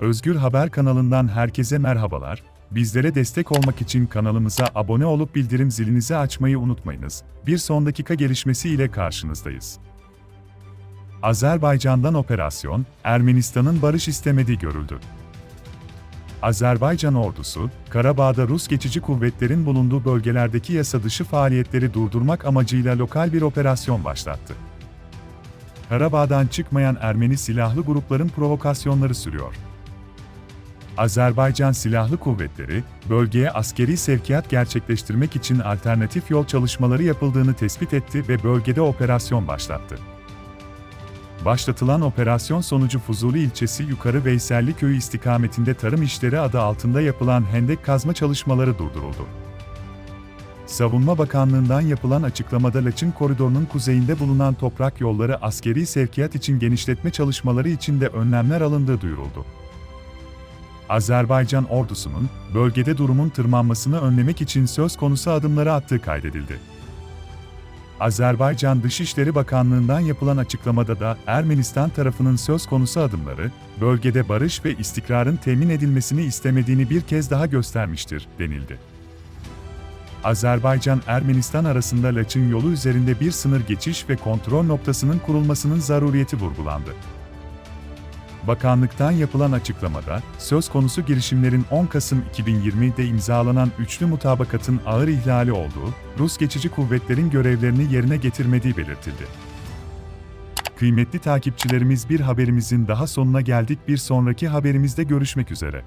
Özgür Haber kanalından herkese merhabalar. Bizlere destek olmak için kanalımıza abone olup bildirim zilinizi açmayı unutmayınız. Bir son dakika gelişmesi ile karşınızdayız. Azerbaycan'dan operasyon, Ermenistan'ın barış istemediği görüldü. Azerbaycan ordusu, Karabağ'da Rus geçici kuvvetlerin bulunduğu bölgelerdeki yasa dışı faaliyetleri durdurmak amacıyla lokal bir operasyon başlattı. Karabağ'dan çıkmayan Ermeni silahlı grupların provokasyonları sürüyor. Azerbaycan Silahlı Kuvvetleri, bölgeye askeri sevkiyat gerçekleştirmek için alternatif yol çalışmaları yapıldığını tespit etti ve bölgede operasyon başlattı. Başlatılan operasyon sonucu Fuzuli ilçesi Yukarı Veyselli köyü istikametinde tarım işleri adı altında yapılan hendek kazma çalışmaları durduruldu. Savunma Bakanlığı'ndan yapılan açıklamada Laçın koridorunun kuzeyinde bulunan toprak yolları askeri sevkiyat için genişletme çalışmaları için de önlemler alındığı duyuruldu. Azerbaycan ordusunun bölgede durumun tırmanmasını önlemek için söz konusu adımları attığı kaydedildi. Azerbaycan Dışişleri Bakanlığı'ndan yapılan açıklamada da Ermenistan tarafının söz konusu adımları, bölgede barış ve istikrarın temin edilmesini istemediğini bir kez daha göstermiştir, denildi. Azerbaycan-Ermenistan arasında Laçın yolu üzerinde bir sınır geçiş ve kontrol noktasının kurulmasının zaruriyeti vurgulandı. Bakanlıktan yapılan açıklamada, söz konusu girişimlerin 10 Kasım 2020'de imzalanan üçlü mutabakatın ağır ihlali olduğu, Rus geçici kuvvetlerin görevlerini yerine getirmediği belirtildi. Kıymetli takipçilerimiz bir haberimizin daha sonuna geldik bir sonraki haberimizde görüşmek üzere.